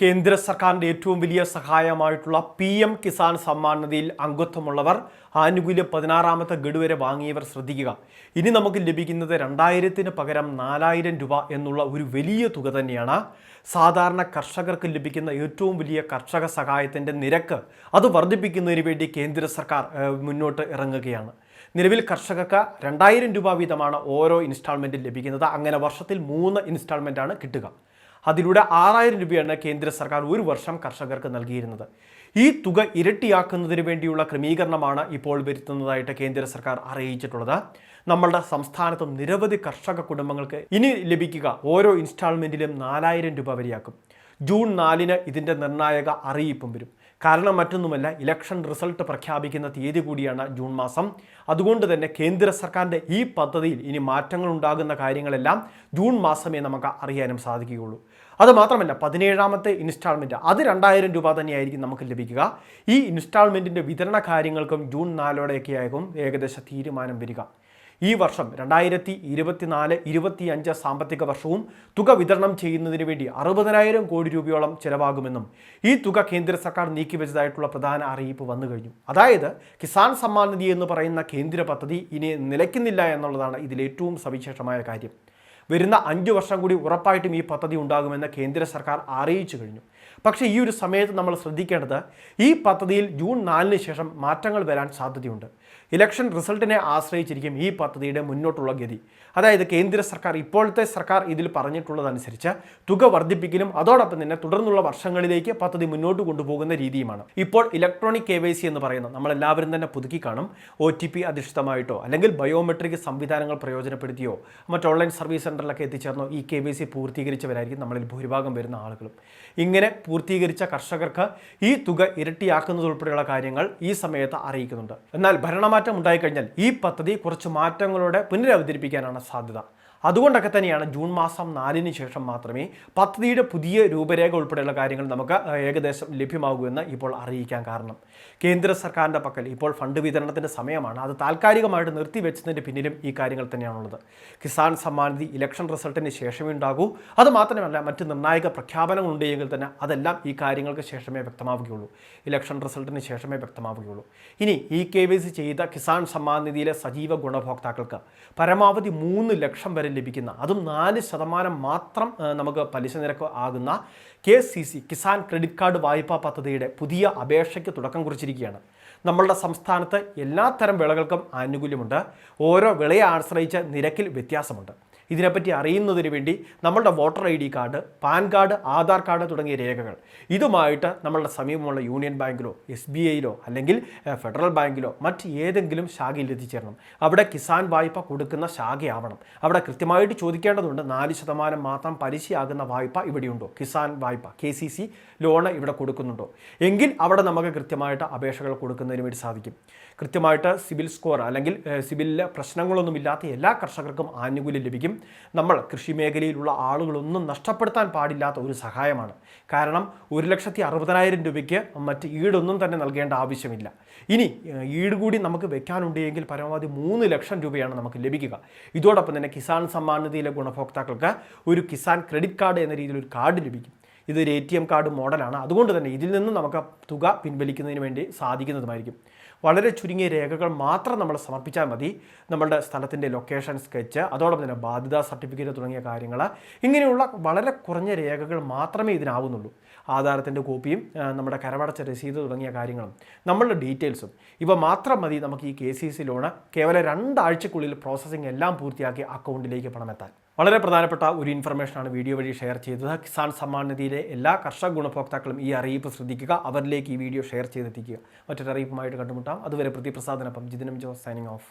കേന്ദ്ര സർക്കാരിന്റെ ഏറ്റവും വലിയ സഹായമായിട്ടുള്ള പി എം കിസാൻ സമ്മാൻ നിധിയിൽ അംഗത്വമുള്ളവർ ആനുകൂല്യം പതിനാറാമത്തെ ഗഡു വരെ വാങ്ങിയവർ ശ്രദ്ധിക്കുക. ഇനി നമുക്ക് ലഭിക്കുന്നത് രണ്ടായിരത്തിന് പകരം നാലായിരം രൂപ എന്നുള്ള ഒരു വലിയ തുക തന്നെയാണ്. സാധാരണ കർഷകർക്ക് ലഭിക്കുന്ന ഏറ്റവും വലിയ കർഷക സഹായത്തിന്റെ നിരക്ക് അത് വർദ്ധിപ്പിക്കുന്നതിന് വേണ്ടി കേന്ദ്ര സർക്കാർ മുന്നോട്ട് ഇറങ്ങുകയാണ്. നിലവിൽ കർഷകർക്ക് രണ്ടായിരം രൂപ വീതമാണ് ഓരോ ഇൻസ്റ്റാൾമെന്റിൽ ലഭിക്കുന്നത്. അങ്ങനെ വർഷത്തിൽ മൂന്ന് ഇൻസ്റ്റാൾമെന്റാണ് കിട്ടുക. അതിലൂടെ ആറായിരം രൂപയാണ് കേന്ദ്ര സർക്കാർ ഒരു വർഷം കർഷകർക്ക് നൽകിയിരുന്നത്. ഈ തുക ഇരട്ടിയാക്കുന്നതിന് വേണ്ടിയുള്ള ക്രമീകരണമാണ് ഇപ്പോൾ വരുത്തുന്നതായിട്ട് കേന്ദ്ര സർക്കാർ അറിയിച്ചിട്ടുള്ളത്. നമ്മളുടെ സംസ്ഥാനത്തും നിരവധി കർഷക കുടുംബങ്ങൾക്ക് ഇനി ലഭിക്കുക ഓരോ ഇൻസ്റ്റാൾമെന്റിലും നാലായിരം രൂപ വരെയാക്കും. ജൂൺ നാലിന് ഇതിന്റെ നിർണായക അറിയിപ്പും വരും. കാരണം മറ്റൊന്നുമല്ല ഇലക്ഷൻ റിസൾട്ട് പ്രഖ്യാപിക്കുന്ന തീയതി കൂടിയാണ് ജൂൺ മാസം. അതുകൊണ്ട് തന്നെ കേന്ദ്ര സർക്കാരിന്റെ ഈ പദ്ധതിയിൽ ഇനി മാറ്റങ്ങൾ ഉണ്ടാകുന്ന കാര്യങ്ങളെല്ലാം ജൂൺ മാസമേ നമുക്ക് അറിയാനും സാധിക്കുകയുള്ളൂ. അത് മാത്രമല്ല പതിനേഴാമത്തെ ഇൻസ്റ്റാൾമെന്റ് അത് രണ്ടായിരം രൂപ തന്നെയായിരിക്കും നമുക്ക് ലഭിക്കുക. ഈ ഇൻസ്റ്റാൾമെന്റിന്റെ വിതരണ കാര്യങ്ങൾക്കും ജൂൺ നാലോടെയൊക്കെ ആകും ഏകദേശം തീരുമാനം വരിക. ഈ വർഷം രണ്ടായിരത്തി ഇരുപത്തിനാല് ഇരുപത്തിയഞ്ച് സാമ്പത്തിക വർഷവും തുക വിതരണം ചെയ്യുന്നതിന് വേണ്ടി അറുപതിനായിരം കോടി രൂപയോളം ചെലവാകുമെന്നും ഈ തുക കേന്ദ്ര സർക്കാർ നീക്കിവെച്ചതായിട്ടുള്ള പ്രധാന അറിയിപ്പ് വന്നു കഴിഞ്ഞു. അതായത് കിസാൻ സമ്മാൻ നിധി എന്ന് പറയുന്ന കേന്ദ്ര പദ്ധതി ഇനി നിലയ്ക്കുന്നില്ല എന്നുള്ളതാണ് ഇതിൽ ഏറ്റവും സവിശേഷമായ കാര്യം. വരുന്ന അഞ്ചു വർഷം കൂടി ഉറപ്പായിട്ടും ഈ പദ്ധതി ഉണ്ടാകുമെന്ന് കേന്ദ്ര സർക്കാർ അറിയിച്ചു കഴിഞ്ഞു. പക്ഷേ ഈ ഒരു സമയത്ത് നമ്മൾ ശ്രദ്ധിക്കേണ്ടത് ഈ പദ്ധതിയിൽ ജൂൺ നാലിന് ശേഷം മാറ്റങ്ങൾ വരാൻ സാധ്യതയുണ്ട്. ഇലക്ഷൻ റിസൾട്ടിനെ ആശ്രയിച്ചിരിക്കും ഈ പദ്ധതിയുടെ മുന്നോട്ടുള്ള ഗതി. അതായത് കേന്ദ്ര സർക്കാർ ഇപ്പോഴത്തെ സർക്കാർ ഇതിൽ പറഞ്ഞിട്ടുള്ളതനുസരിച്ച് തുക വർദ്ധിപ്പിക്കലും അതോടൊപ്പം തന്നെ തുടർന്നുള്ള വർഷങ്ങളിലേക്ക് പദ്ധതി മുന്നോട്ട് കൊണ്ടുപോകുന്ന രീതിയുമാണ്. ഇപ്പോൾ ഇലക്ട്രോണിക് കെ എന്ന് പറയുന്ന നമ്മളെല്ലാവരും തന്നെ പുതുക്കി കാണും. ഒ ടി പി അധിഷ്ഠിതമായിട്ടോ അല്ലെങ്കിൽ ബയോമെട്രിക് സംവിധാനങ്ങൾ പ്രയോജനപ്പെടുത്തിയോ മറ്റ് ഓൺലൈൻ സർവീസ് സെന്ററിലൊക്കെ എത്തിച്ചേർന്നോ ഈ കെ വൈ സി പൂർത്തീകരിച്ചവരായിരിക്കും നമ്മളിൽ ഭൂരിഭാഗം വരുന്ന ആളുകളും. ഇങ്ങനെ പൂർത്തീകരിച്ച കർഷകർക്ക് ഈ തുക ഇരട്ടിയാക്കുന്നതുൾപ്പെടെയുള്ള കാര്യങ്ങൾ ഈ സമയത്ത് അറിയിക്കുന്നുണ്ട്. എന്നാൽ ഭരണമാറ്റം ഉണ്ടായിക്കഴിഞ്ഞാൽ ഈ പദ്ധതി കുറച്ച് മാറ്റങ്ങളോടെ പുനരവതരിപ്പിക്കാനാണ് സാധ്യത. അതുകൊണ്ടൊക്കെ തന്നെയാണ് ജൂൺ മാസം നാലിന് ശേഷം മാത്രമേ പദ്ധതിയുടെ പുതിയ രൂപരേഖ ഉൾപ്പെടെയുള്ള കാര്യങ്ങൾ നമുക്ക് ഏകദേശം ലഭ്യമാകൂ എന്ന് ഇപ്പോൾ അറിയിക്കാൻ കാരണം. കേന്ദ്ര സർക്കാരിന്റെ പക്കൽ ഇപ്പോൾ ഫണ്ട് വിതരണത്തിന്റെ സമയമാണ്. അത് താൽക്കാലികമായിട്ട് നിർത്തിവെച്ചതിന്റെ പിന്നിലും ഈ കാര്യങ്ങൾ തന്നെയാണുള്ളത്. കിസാൻ സമ്മാനിധി ഇലക്ഷൻ റിസൾട്ടിന് ശേഷമേ ഉണ്ടാകൂ. അത് മാത്രമല്ല മറ്റ് നിർണായക പ്രഖ്യാപനങ്ങൾ ഉണ്ടെങ്കിൽ തന്നെ അതെല്ലാം ഈ കാര്യങ്ങൾക്ക് ശേഷമേ വ്യക്തമാവുകയുള്ളൂ. ഇലക്ഷൻ റിസൾട്ടിന് ശേഷമേ വ്യക്തമാവുകയുള്ളൂ. ഇനി ഇ കെ സി ചെയ്ത കിസാൻ സമ്മാനിധിയിലെ സജീവ ഗുണഭോക്താക്കൾക്ക് പരമാവധി മൂന്ന് ലക്ഷം വരെ ലഭിക്കുന്ന അതും നാല് ശതമാനം മാത്രം നമുക്ക് പലിശ നിരക്ക് ആകുന്ന K C C Kisan credit card വായ്പാ പദ്ധതിയുടെ പുതിയ അപേക്ഷയ്ക്ക് തുടക്കം കുറിച്ചിരിക്കുകയാണ്. നമ്മളുടെ സംസ്ഥാനത്ത് എല്ലാത്തരം വിളകൾക്കും ആനുകൂല്യമുണ്ട്. ഓരോ വിളയെ ആശ്രയിച്ച് നിരക്കിൽ വ്യത്യാസമുണ്ട്. ഇതിനെപ്പറ്റി അറിയുന്നതിന് വേണ്ടി നമ്മളുടെ voter I D card PAN card Aadhaar card തുടങ്ങിയ രേഖകൾ. ഇതുമായിട്ട് നമ്മളുടെ സമീപമുള്ള യൂണിയൻ ബാങ്കിലോ എസ് ബി ഐയിലോ അല്ലെങ്കിൽ ഫെഡറൽ ബാങ്കിലോ മറ്റ് ഏതെങ്കിലും ശാഖയിൽ എത്തിച്ചേരണം. അവിടെ കിസാൻ വായ്പ കൊടുക്കുന്ന ശാഖയാവണം. അവിടെ കൃത്യമായിട്ട് ചോദിക്കേണ്ടതുണ്ട്. നാല് ശതമാനം മാത്രം പലിശയാകുന്ന വായ്പ ഇവിടെയുണ്ടോ? കിസാൻ വായ്പ കെ സി സി ലോണ് ഇവിടെ കൊടുക്കുന്നുണ്ടോ? എങ്കിൽ അവിടെ നമുക്ക് കൃത്യമായിട്ട് അപേക്ഷകൾ കൊടുക്കുന്നതിന് വേണ്ടി സാധിക്കും. കൃത്യമായിട്ട് സിബിൽ സ്കോർ അല്ലെങ്കിൽ സിബിലിലെ പ്രശ്നങ്ങളൊന്നുമില്ലാത്ത എല്ലാ കർഷകർക്കും ആനുകൂല്യം ലഭിക്കും. നമ്മൾ കൃഷി മേഖലയിലുള്ള ആളുകളൊന്നും നഷ്ടപ്പെടുത്താൻ പാടില്ലാത്ത ഒരു സഹായമാണ്. കാരണം ഒരു ലക്ഷത്തി അറുപതിനായിരം രൂപയ്ക്ക് മറ്റ് ഈടൊന്നും തന്നെ നൽകേണ്ട ആവശ്യമില്ല. ഇനി ഈട് കൂടി നമുക്ക് വെക്കാനുണ്ട് എങ്കിൽ പരമാവധി മൂന്ന് ലക്ഷം രൂപയാണ് നമുക്ക് ലഭിക്കുക. ഇതോടൊപ്പം തന്നെ കിസാൻ സമ്മാൻ ഗുണഭോക്താക്കൾക്ക് ഒരു കിസാൻ ക്രെഡിറ്റ് കാർഡ് എന്ന രീതിയിൽ ഒരു കാർഡ് ലഭിക്കും. ഇതൊരു എ ടി എം കാർഡ് മോഡലാണ്. അതുകൊണ്ട് തന്നെ ഇതിൽ നിന്ന് നമുക്ക് തുക പിൻവലിക്കുന്നതിന് വേണ്ടി സാധിക്കുന്നതുമായിരിക്കും. വളരെ ചുരുങ്ങിയ രേഖകൾ മാത്രം നമ്മൾ സമർപ്പിച്ചാൽ മതി. നമ്മളുടെ സ്ഥലത്തിന്റെ ലൊക്കേഷൻ സ്കെച്ച് അതോടൊപ്പം തന്നെ ബാധ്യതാ സർട്ടിഫിക്കറ്റ് തുടങ്ങിയ കാര്യങ്ങൾ. ഇങ്ങനെയുള്ള വളരെ കുറഞ്ഞ രേഖകൾ മാത്രമേ ഇതിനാവുന്നുള്ളൂ. ആധാരത്തിന്റെ കോപ്പിയും നമ്മുടെ കരമടച്ച രസീത് തുടങ്ങിയ കാര്യങ്ങളും നമ്മളുടെ ഡീറ്റെയിൽസും. ഇവ മാത്രം മതി നമുക്ക് ഈ കെ സി സി ലോണ് കേവലം രണ്ടാഴ്ചക്കുള്ളിൽ പ്രോസസ്സിംഗ് എല്ലാം പൂർത്തിയാക്കി അക്കൗണ്ടിലേക്ക് പണമെത്താൻ വളരെ പ്രധാനപ്പെട്ട ഒരു ഇൻഫർമേഷനാണ് വീഡിയോ വഴി ഷെയർ ചെയ്തത്. കിസാൻ സമ്മാൻ നിധിയിലെ എല്ലാ കർഷക ഗുണഭോക്താക്കളും ഈ അറിയിപ്പ് ശ്രദ്ധിക്കുക അവരിലേക്ക് ഈ വീഡിയോ ഷെയർ ചെയ്തെത്തിക്കുക. മറ്റൊരു അറിയിപ്പുമായിട്ട് കണ്ടുമുട്ടാം. അതുവരെ പ്രതിപ്രസാദനൊപ്പം ജിതിനം ജോസ് സൈനിങ് ഓഫ്